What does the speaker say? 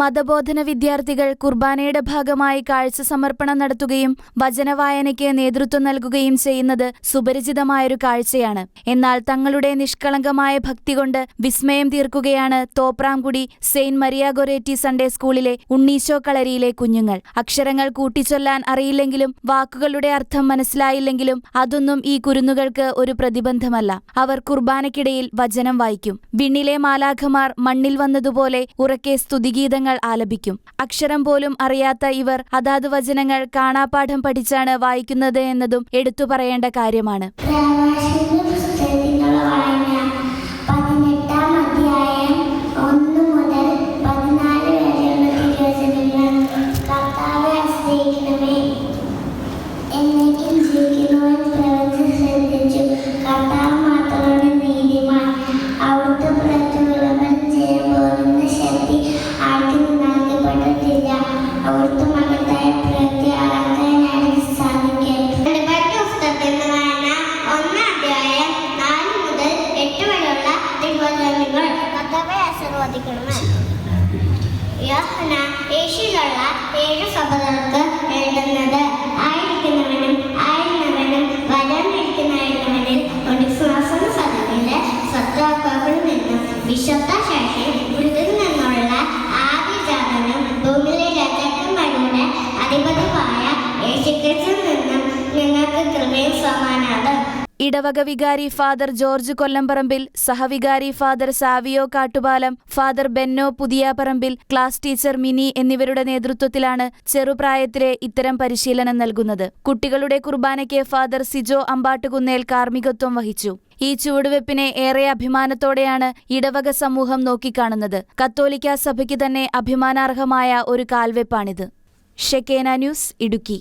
മതബോധന വിദ്യാർത്ഥികൾ കുർബാനയുടെ ഭാഗമായി കാഴ്ച സമർപ്പണം നടത്തുകയും വചനവായനയ്ക്ക് നേതൃത്വം നൽകുകയും ചെയ്യുന്നത് സുപരിചിതമായൊരു കാഴ്ചയാണ്. എന്നാൽ തങ്ങളുടെ നിഷ്കളങ്കമായ ഭക്തി കൊണ്ട് വിസ്മയം തീർക്കുകയാണ് Thopramkudy Saint Maria Goretti Sunday സ്കൂളിലെ ഉണ്ണീശോ കളരിയിലെ കുഞ്ഞുങ്ങൾ. അക്ഷരങ്ങൾ കൂട്ടിച്ചൊല്ലാൻ അറിയില്ലെങ്കിലും വാക്കുകളുടെ അർത്ഥം മനസ്സിലായില്ലെങ്കിലും അതൊന്നും ഈ കുരുന്നുകൾക്ക് ഒരു പ്രതിബന്ധമല്ല. അവർ കുർബാനയ്ക്കിടയിൽ വചനം വായിക്കും. വിണ്ണിലെ മാലാഖമാർ മണ്ണിൽ വന്നതുപോലെ ഉറക്കെ സ്തുതിഗീതങ്ങൾ ആലപിക്കും. അക്ഷരം പോലും അറിയാത്ത ഇവർ അതാത് വചനങ്ങൾ കാണാപാഠം പഠിച്ചാണ് വായിക്കുന്നത് എന്നതും എടുത്തു പറയേണ്ട കാര്യമാണ്. തിരുവചനങ്ങൾ കർത്താവെ ആശീർവദിക്കണമേ. യോഹന യേശുവിലുള്ള ഏഴ് സഭകൾക്ക് എഴുതുന്നത് ആയിരിക്കുന്നവനും ആയിരുന്നവനും വരാനിരിക്കുന്നവനിൽ ഒരു ശ്വാസം സദവിലെ സത്വാക്കളിൽ നിന്നും വിശ്വത്ത ശേഷി മൃതിൽ നിന്നുള്ള ആദ്യജാതനും ഭൂമിയിലെ രാജാക്കന്മാരുടെ അധിപതിമായ യേശുക്രിസ്തു നിന്നും നിങ്ങൾക്ക് കൃപയും സമാനാണ് ഇടവക വികാരി father George Kollamparambil സഹവികാരി father Savio Kattupalam father Benno Puthiyaparambil class teacher Mini എന്നിവരുടെ നേതൃത്വത്തിലാണ് ചെറുപ്രായത്തിലെ ഇത്തരം പരിശീലനം നൽകുന്നത്. കുട്ടികളുടെ കുർബാനയ്ക്ക് ഫാദർ സിജോ അമ്പാട്ടുകുന്നേൽ കാർമ്മികത്വം വഹിച്ചു. ഈ ചുവടുവെപ്പിനെ ഏറെ അഭിമാനത്തോടെയാണ് ഇടവക സമൂഹം നോക്കിക്കാണുന്നത്. കത്തോലിക്ക സഭയ്ക്ക് തന്നെ അഭിമാനാർഹമായ ഒരു കാൽവെപ്പാണിത്. ഷെക്കേന ന്യൂസ് ഇടുക്കി.